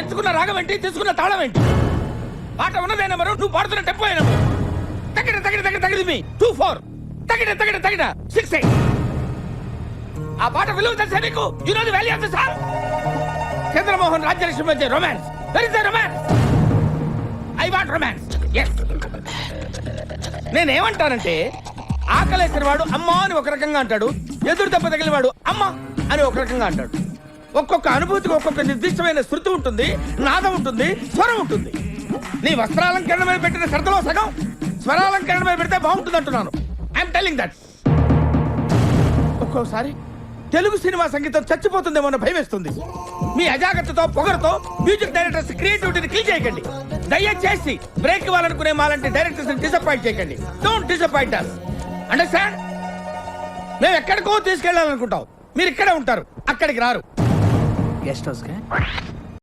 ఎంచుకున్న రాగం ఏంటి? తీసుకున్న తాళం ఏంటి? పాట ఉన్నదే నెంబరు నువ్వు పాడుతున్న టెంపో నెంబరు తగిన తగిన తగిన తగిన మీ. టూ ఫోర్ తగిన తగిన తగిన. సిక్స్ ఎయిట్ ఆ పాట విలువ తెలుసా నీకు? You know the value of song Chandramohan Rajyalakshmi మధ్య romance where is the romance I want romance yes నేనేమంటానంటే ఆకలేసిన వాడు అమ్మ అని ఒక రకంగా అంటాడు ఎదురు దెబ్బ తగిలిన వాడు అమ్మ అని ఒక రకంగా అంటాడు. ఒక్కొక్క అనుభూతికి ఒక్కొక్క నిర్దిష్టమైన శృతి ఉంటుంది నాదం ఉంటుంది స్వరం ఉంటుంది. నీ వస్త్రాలంకరణ మీద పెట్టిన శ్రద్ధలో సగం స్వరాలంకరణ మీద పెడితే బాగుంటుంది అంటున్నాను ఐఎమ్ టెలింగ్ దట్ ఒక్కోసారి తెలుగు సినిమా సంగీతం చచ్చిపోతుందేమో అన్న భయం వేస్తుంది. మీ అజాగ్రత్తతో పొగరతో మ్యూజిక్ డైరెక్టర్స్ క్రియేటివిటీని కిల్ చేయకండి. దయచేసి బ్రేక్ ఇవ్వాలనుకునే మాలాంటి డైరెక్టర్స్ డిసప్పాయింట్ చేయకండి. Don't disappoint us. అండర్స్టాండ్ మేము ఎక్కడికో తీసుకెళ్ళాలనుకుంటాం మీరు ఇక్కడే ఉంటారు. అక్కడికి రారు. గెస్ట్ హౌస్ కా